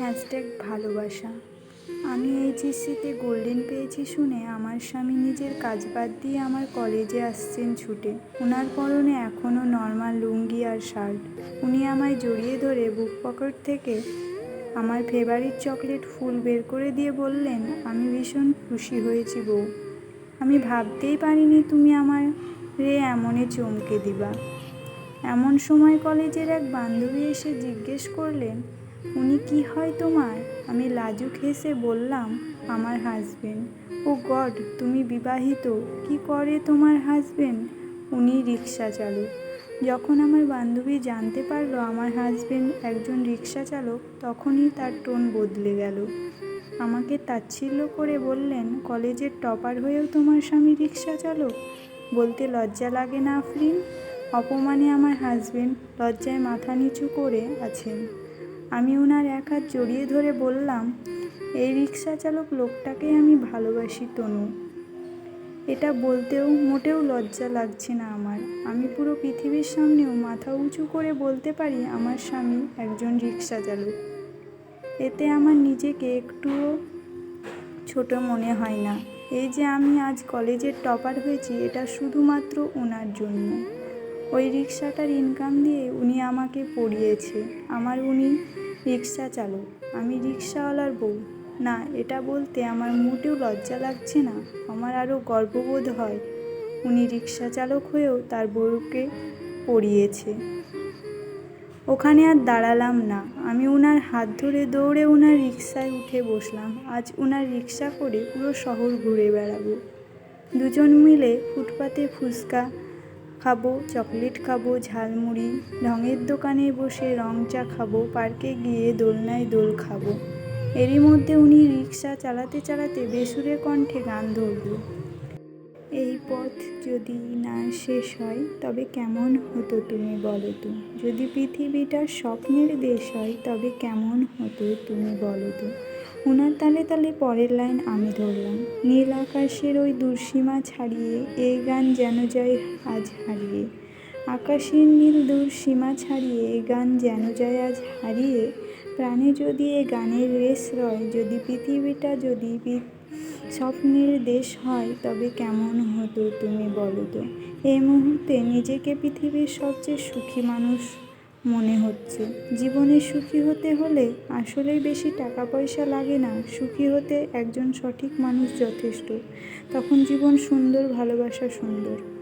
Hashtag ভালোবাসা। আমি এইচএসসিতে golden পেয়েছি শুনে আমার স্বামী নিজের কাজ বাদ দিয়ে আমার কলেজে আসছেন ছুটে। ওনার পরনে এখনও নর্মাল লুঙ্গি আর শার্ট। উনি আমায় জড়িয়ে ধরে বুক পকেট থেকে আমার ফেভারিট চকলেট ফুল বের করে দিয়ে বললেন, আমি ভীষণ খুশি হয়েছি বউ। আমি ভাবতেই পারিনি তুমি আমার রে এমনে চমকে দিবা। এমন সময় কলেজের এক বান্ধবী এসে জিজ্ঞেস করলেন উনি কি হয় তোমার? আমি লাজুক হেসে বললাম, আমার হাজবেন্ড ও গড, তুমি বিবাহিত, কি করে তোমার হাজবেন্ড উনি রিক্সা চালক। যখন আমার বান্ধবী জানতে পারল আমার হাজবেন্ড একজন রিক্সা চালক, তখনই তার টোন বদলে গেল। আমাকে তাচ্ছিল্য করে বললেন, কলেজের টপার হয়েও তোমার স্বামী রিক্সা চালক? বলতে লজ্জা লাগে না আফরিন। অপমানে আমার হাজবেন্ড লজ্জায় মাথা নিচু করে আছেন। আমি ওনার এক হাত জড়িয়ে ধরে বললাম, এই রিক্সা চালক লোকটাকে আমি ভালোবাসি, তনু। এটা বলতেও মোটেও লজ্জা লাগছে না আমার। আমি পুরো পৃথিবীর সামনেও মাথা উঁচু করে বলতে পারি আমার স্বামী একজন রিক্সা চালক এতে আমার নিজেকে একটুও ছোট মনে হয় না। এই যে আমি আজ কলেজের টপার হয়েছি, এটা শুধুমাত্র ওনার জন্য। ওই রিক্সাটার ইনকাম দিয়ে উনি আমাকে পড়িয়েছে। আমার উনি রিক্সা চালক। আমি রিক্সাওয়ালার বউ। না, এটা বলতে আমার মোটেও লজ্জা লাগছে না। আমার আরও গর্ববোধ হয়। উনি রিক্সা চালক হয়েও তার বউকে পড়িয়েছে। ওখানে আর দাঁড়ালাম না। আমি ওনার হাত ধরে দৌড়ে ওনার রিক্সায় উঠে বসলাম। আজ ওনার রিক্সা করে পুরো শহর ঘুরে বেড়াবো। দুজন মিলে ফুটপাতে ফুচকা খাব, চকলেট খাব, ঝালমুড়ি রঙের দোকানে বসে রং চা খাব, পার্কে গিয়ে দোলনায় দোল খাব। এরই মধ্যে উনি রিক্সা চালাতে চালাতে বেসুরে কণ্ঠে গান ধরল। এই পথ যদি না শেষ হয়, তবে কেমন হতো তুমি বলো তো? যদি পৃথিবীটা স্বপ্নের দেশ হয়, তবে কেমন হতো তুমি বলো তো? ওনার তালে তালে পরের লাইন আমি ধরলাম। নীল আকাশের ওই দুঃসীমা ছাড়িয়ে, এই গান যেন যায় আজ হারিয়ে। আকাশের নীল দূর সীমা ছাড়িয়ে এ গান যেন যায় আজ হারিয়ে। প্রাণে যদি এ গানের রেস রয়, যদি পৃথিবীটা যদি স্বপ্নের দেশ হয়, তবে কেমন হতো তুমি বলো তো? এই মুহূর্তে নিজেকে পৃথিবীর সবচেয়ে সুখী মানুষ মনে হচ্ছে। জীবনে সুখী হতে হলে আসলেই বেশি টাকা পয়সা লাগে না। সুখী হতে একজন সঠিক মানুষ যথেষ্ট। তখন জীবন সুন্দর, ভালোবাসা সুন্দর।